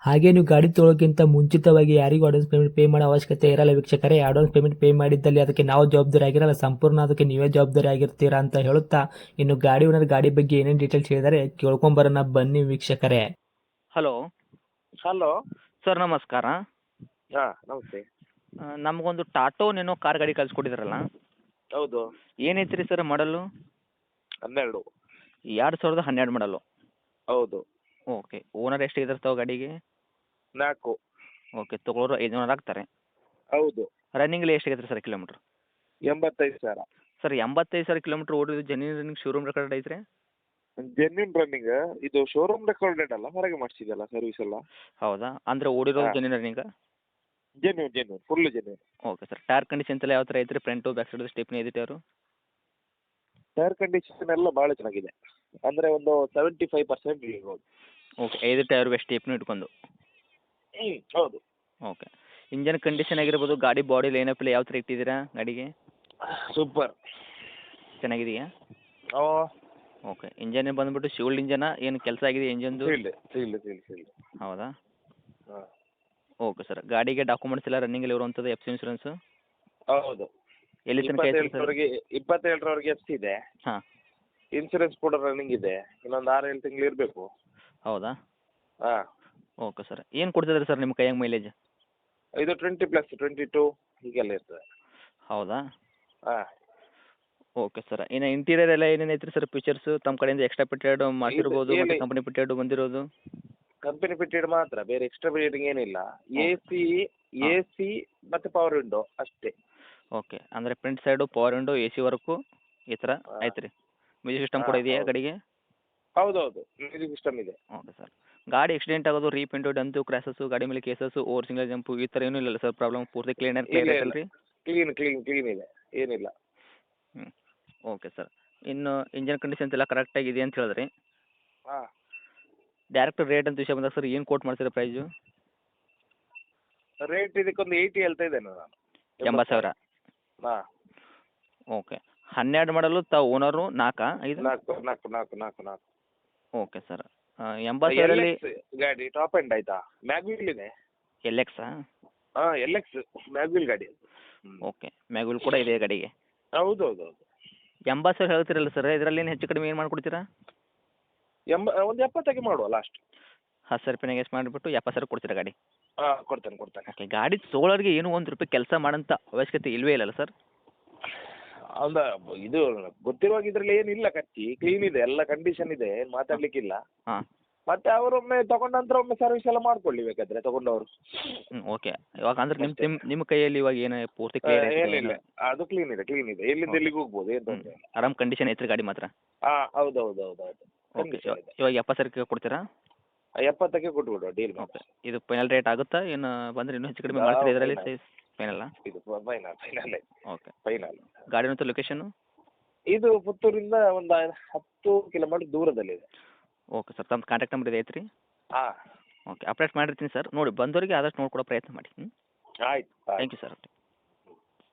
ಹಾಗೆ ನೀವು ಗಾಡಿ ತೊಳೋಕ್ಕಿಂತ ಮುಂಚಿತವಾಗಿ ಯಾರಿಗೂ ಅಡ್ವಾನ್ಸ್ ಪೇಮೆಂಟ್ ಪೇ ಮಾಡೋ ಅವಶ್ಯಕತೆ ಇರಲ್ಲ ವೀಕ್ಷಕರೇ. ಅಡ್ವಾನ್ಸ್ ಪೇಮೆಂಟ್ ಪೇ ಮಾಡಿದ್ದಲ್ಲಿ ಅದಕ್ಕೆ ನಾವು ಜವಾಬ್ದಾರಿ ಆಗಿರಲ್ಲ. ಸಂಪೂರ್ಣ ಅದಕ್ಕೆ ನೀವೇ ಜವಾಬ್ದಾರಿ ಆಗಿರ್ತೀರಾ ಅಂತ ಹೇಳುತ್ತಾ ಇನ್ನು ಗಾಡಿ ಓನರ್ ಗಾಡಿ ಬಗ್ಗೆ ಏನೇನು ಡೀಟೇಲ್ಸ್ ಹೇಳಿದರೆ ಕೇಳ್ಕೊಂಬರೋಣ ಬನ್ನಿ ವೀಕ್ಷಕರೇ. ಹಲೋ ಹಲೋ ಸರ್ ನಮಸ್ಕಾರ. ಹಾಂ ನಮಸ್ತೆ. ಆ, ನಮಗೊಂದು ಟಾಟೋ ನೆನೋ ಕಾರ್ ಗಾಡಿ ಕಳ್ಸಿಕೊಟ್ಟಿದ್ರಲ್ಲ? ಹೌದು. ಏನೈತೆ ರೀ ಸರ್ ಮಾಡಲು ಹನ್ನೆರಡು. ಎರಡು ಸಾವಿರದ ಹನ್ನೆರಡು ಮಾಡಲು ಹೌದು. ಓಕೆ ಓನರ್ ಎಷ್ಟು ಇದಿರ್ತಾವೆ ಗಾಡಿಗೆ? ನಾಲ್ಕು. ಓಕೆ ತಗೊಳ್ಳೋರು ಐದು ಜನ ಆಗ್ತಾರೆ. ಹೌದು. ರನ್ನಿಂಗಲ್ಲಿ ಎಷ್ಟು ಆಗೈತೆ ಸರ್ ಕಿಲೋಮೀಟರ್ ಎಂಬತ್ತೈದು ಸಾವಿರ. ಸರ್ ಎಂಬತ್ತೈದು ಸಾವಿರ ಕಿಲೋಮೀಟ್ರ್ ಓಡಿದ್ದು ಜೆನ್ಯೂನ್ ರನ್ನಿಂಗ್ ಶೋರೂಮ್ ರೆಕಾರ್ಡ್ ಐತ್ರಿ? ಜೆನ್ಯೂನ್ ರನ್ನಿಂಗ್ ಇದು ಶೋರೂಮ್ ರೆಕಾರ್ಡೆಡ್ ಅಲ್ಲ ಹೊರಗೆ ಮಾಡಿಸಿದಲ್ಲ ಸರ್ವಿಸ್ ಎಲ್ಲ? ಹೌದಾ? ಅಂದ್ರೆ ಓಡಿರೋದು ಹಾ. Genuine running genuine genuine full genuine okay sir tyre condition ಎಲ್ಲ ಯಾವ ಥರ ಐತ್ರಿ? ಫ್ರಂಟು ಬ್ಯಾಕ್ ಸೈಡ್ ಸ್ಟೆಪ್ನಿ ಐತಿ ಅವರು? ಟೈರ್ ಕಂಡೀಷನ್ ಎಲ್ಲ ಭಾಳ ಚೆನ್ನಾಗಿದೆ. ಅಂದ್ರೆ ಒಂದು ಸೆವೆಂಟಿ ಫೈವ್ ಪರ್ಸೆಂಟ್ ಇರ್ಬೋದು. ಓಕೆ ಐದು ಟೈರ್ ಸ್ಟೆಪ್ನಿ ಇಟ್ಕೊಂಡು. ಹ್ಞೂ ಹೌದು. ಓಕೆ. ಇಂಜನ್ ಕಂಡೀಷನ್ ಆಗಿರ್ಬೋದು ಗಾಡಿ ಬಾಡಿ ಲೈನಪ್ ಎಲ್ಲ ಯಾವ ಥರ ಇಟ್ಟಿದ್ದೀರಾ ಗಾಡಿಗೆ ಸೂಪರ್ ಚೆನ್ನಾಗಿದೆಯಾ? ಓ. ಓಕೆ. ಇಂಜನ್ ಬಂದ್ಬಿಟ್ಟು ಶಿವಲ್ಡ್ ಇಂಜನ ಏನು ಕೆಲಸ ಆಗಿದೆ ಇಂಜನ್ದು? ಇಲ್ಲ ಇಲ್ಲ ಇಲ್ಲ ಇಲ್ಲ ಹೌದಾ? ಹಾಂ. Okay sir. ಗಾಡಿಗೆ ಡಾಕ್ಯುಮೆಂಟ್ಸ್ ಎಲ್ಲ ರನ್ನಿಂಗಲ್ಲಿ ಇರುವಂಥದ್ದು ಎಫ್ ಸಿ ಇನ್ಸೂರೆನ್ಸ್ ಹೌದು. ಎಲ್ಲಿ ತನಕ ಐತೆ ಸರ್? ಇಪ್ಪತ್ತೇಳರವರೆಗೆ ಇಪ್ಪತ್ತೇಳರವರೆಗೆ ಎಫ್ ಸಿ ಇದೆ. ಹಾಂ. ಇನ್ಸೂರೆನ್ಸ್ ಕೂಡ ರನ್ನಿಂಗ್ ಇದೆ. ಇನ್ನೊಂದು ಆರು ಏಳು ತಿಂಗಳು ಇರಬೇಕು. ಹೌದಾ? ಹಾಂ. ಓಕೆ ಸರ್ ಏನು ಕೊಡ್ತಿದ್ರಿ ಸರ್ ನಿಮ್ಮ ಕೈಯಾಗ ಮೈಲೇಜ್ ಇದು ಟ್ವೆಂಟಿ ಪ್ಲಸ್ ಟ್ವೆಂಟಿ ಟು ಹೀಗೆಲ್ಲ ಇರ್ತದೆ. ಹೌದಾ? ಹಾಂ. ಓಕೆ ಸರ್ ಇನ್ನು ಇಂಟೀರಿಯರ್ ಎಲ್ಲ ಏನೇನು ಐತ್ರಿ ಸರ್ ಫೀಚರ್ಸ್ ತಮ್ಮ ಕಡೆಯಿಂದ ಎಕ್ಸ್ಟ್ರಾ ಪಿಟೆಡ್ ಮಾಡಿರ್ಬೋದು ಮತ್ತೆ ಕಂಪನಿ ಪಿಟೆಡ್ ಬಂದಿರೋದು? ಕಂಪನಿ ಪಿಟೆಡ್ ಮಾತ್ರ ಬೇರೆ ಎಕ್ಸ್ಟ್ರಾ ಪಿಟೆಡ್ ಏನಿಲ್ಲ. ಎ ಸಿ ಎ ಸಿ ಮತ್ತು ಪವರ್ ವಿಂಡೋ ಅಷ್ಟೇ. ಓಕೆ ಅಂದರೆ front side power window A C work ಈ ಥರ ಹಾ. ಐತೆ ರೀ ಮ್ಯೂಸಿಕ್ ಸಿಸ್ಟಮ್ ಕೂಡ ಹಾ, ಇದೆಯಾ ಹೌದು. ಗಾಡಿಗೆ ಹೌದೌದು ಮ್ಯೂಸಿಕ್ ಸಿಸ್ಟಮ್ ಇದೆ. Okay sir. ಗಾಡಿ ಆಕ್ಸಿಡೆಂಟ್ ಆಗೋದು ರೀಪಿಂಟು ಡಂತು ಕ್ರ್ಯಾಸಸ್ಸು ಗಾಡಿ ಮೇಲೆ ಕೇಸಸ್ಸು ಓವರ್ ಸಿಂಗಲ್ ಜಂಪು ಈ ಥರ ಏನೂ ಇಲ್ಲ ಸರ್? ಪ್ರಾಬ್ಲಮ್ ಪೂರ್ತಿ ಕ್ಲೀನ್ ಕ್ಲಿಯರ್ ಇಲ್ಲ, ರೀ ಕ್ಲೀನ್ ಕ್ಲೀನ್ ಕ್ಲೀನ್ ಇದೆ. ಏನಿಲ್ಲ. ಓಕೆ ಸರ್ ಇನ್ನು ಇಂಜಿನ್ ಕಂಡೀಷನ್ಸ್ ಎಲ್ಲ ಕರೆಕ್ಟಾಗಿ ಇದೆ ಅಂತ ಹೇಳಿದ್ರಿ. ಹಾಂ. ಡೈರೆಕ್ಟ್ ರೇಟ್ ಅಂತ ವಿಷಯ ಬಂದಾಗ ಸರ್ ಏನು ಕೋಟ್ ಮಾಡ್ತೀರಾ ಪ್ರೈಸು ರೇಟ್ ಇದಕ್ಕೊಂದು ಏಯ್ಟಿ ಹೇಳ್ತಾ ಇದ್ದೇನೆ ನಾನು. ಎಂಬತ್ತು ಸಾವಿರ. ಹಾಂ. ಓಕೆ ಹನ್ನೆರಡು ಮಾಡಲು ತಾವು ಓನರು ನಾಲ್ಕಾ ಐದು ನಾಲ್ಕು ನಾಲ್ಕು ನಾಲ್ಕು ನಾಲ್ಕು ನಾಲ್ಕು. ಓಕೆ ಸರ್ ಎಂಬತ್ತು ಸಾವಿರಲ್ಲಿ ಗಾಡಿ ಟಾಪ್ ಎಂಡ್ ಆಯ್ತಾ? ಮ್ಯಾಗ್ವಿಲ್ ಇದೆ ಎಲ್ ಎಕ್ಸಾ ಹಾಂ ಎಲ್ ಎಕ್ಸ್ ಮ್ಯಾಗ್ವಿಲ್ ಗಾಡಿ ಅದು. ಹ್ಮ್. ಓಕೆ ಮ್ಯಾಗ್ವಿಲ್ ಕೂಡ ಇದೆ ಗಾಡಿಗೆ. ಹೌದು ಹೌದು ಹೌದು ಎಂಬತ್ತು ಸಾವಿರ ಹೇಳ್ತಿರಲ್ಲ ಸರ್ ಇದರಲ್ಲಿ ಏನು ಹೆಚ್ಚು ಕಡಿಮೆ ಏನು ಮಾಡ್ಕೊಡ್ತೀರಾ? ಎಂಬ ಒಂದು ಎಪ್ಪತ್ತಕ್ಕೆ ಮಾಡುವ ಲಾಸ್ಟ್ ಹತ್ತು ಸಾವಿರ ರೂಪಾಯಿನಾಗ ಎಷ್ಟು ಮಾಡಿಬಿಟ್ಟು ಎಪ್ಪತ್ತು ಸಾವಿರ ಕೊಡ್ತೀರಾ ಗಾಡಿ? ಹಾಂ ಕೊಡ್ತೇನೆ ಕೊಡ್ತೇನೆ. ಓಕೆ ಗಾಡಿ ತೊಗೊಳೋರಿಗೆ ಏನು ಒಂದು ರೂಪಾಯಿ ಕೆಲಸ ಮಾಡೋಂಥ ಅವಶ್ಯಕತೆ ಇಲ್ವೇ ಇಲ್ಲಲ್ಲ ಸರ್ ಹೌದಾ ಇದು ಗೊತ್ತಿರುವಾಗ ಇದ್ರಲ್ಲಿ ಏನಿಲ್ಲ ಕಚ್ಚಿ. ಕ್ಲೀನ್ ಇದೆ ಎಲ್ಲ ಕಂಡೀಷನ್ ಇದೆ ಏನ್ ಮಾತಾಡ್ಲಿಕ್ಕಿಲ್ಲ. ಹಾಂ. ಮತ್ತೆ ಅವರೊಮ್ಮೆ ತಗೊಂಡ ನಂತರ ಒಮ್ಮೆ ಸರ್ವಿಸ್ ಎಲ್ಲ ಮಾಡ್ಕೊಳ್ಳಿ ಬೇಕಾದ್ರೆ ತಗೊಂಡವರು. ಹ್ಞೂ ಓಕೆ ಇವಾಗ ಅಂದ್ರೆ ನಿಮ್ಮ. ನಿಮ್ಮ ನಿಮ್ಮ ಕೈಯಲ್ಲಿ ಇವಾಗ ಏನು ಪೂರ್ತಿ ಕ್ಲಿಯರ್ ಇಲ್ಲ ಅದು ಕ್ಲೀನ್ ಇದೆ ಕ್ಲೀನ್ ಇದೆ. ಎಲ್ಲಿಂದ. ಎಲ್ಲಿಗೆ ಹೋಗ್ಬೋದು ಏನು ತೊಂದರೆ ಇಲ್ಲ. ಆರಾಮ್ ಕಂಡೀಷನ್ ಐತ್ರಿ ಗಾಡಿ ಮಾತ್ರ? ಹಾ ಹೌದು ಹೌದು ಹೌದು ಹೌದು ಓಕೆ Condition ಇದೆ. ಇವಾಗ ಎಪ್ಪತ್ತು ಸಾವಿರಕ್ಕೆ ಕೊಡ್ತೀರಾ? ಎಪ್ಪತ್ತಕ್ಕೆ ಕೊಟ್ಬಿಡುವ ಡೀಲ್ ಓಕೆ ಇದು ಫೈನಲ್ ರೇಟ್ ಆಗುತ್ತಾ? ಏನು ಬಂದ್ರೆ ಇನ್ನೂ ಹೆಚ್ಚು ಕಡಿಮೆ ಮಾಡ್ತೀರಾ ಇದರಲ್ಲಿ? ಫೈನಲ್ಲ ಇದು ಫೈನಲ್ ಫೈನಲ್ ಓಕೆ ಫೈನಲ್ ಗಾಡಿ ಮತ್ತು ಲೊಕೇಶನ್ ಇದು ಪುತ್ತೂರಿಂದ ಒಂದು ಹತ್ತು ಕಿಲೋಮೀಟರ್ ದೂರದಲ್ಲಿದೆ. ಓಕೆ ಸರ್ ತಮ್ಮ ಕಾಂಟ್ಯಾಕ್ಟ್ ನಂಬರ್ ಇದೆ ಐತ್ರಿ? ಹಾಂ. ಓಕೆ ಅಪ್ಡೇಟ್ ಮಾಡಿರ್ತೀನಿ ಸರ್ ನೋಡಿ ಬಂದವರಿಗೆ ಆದಷ್ಟು ನೋಡ್ಕೊಡೋ ಪ್ರಯತ್ನ ಮಾಡಿ. ಹ್ಞೂ ಆಯ್ತು ಥ್ಯಾಂಕ್ ಯು ಸರ್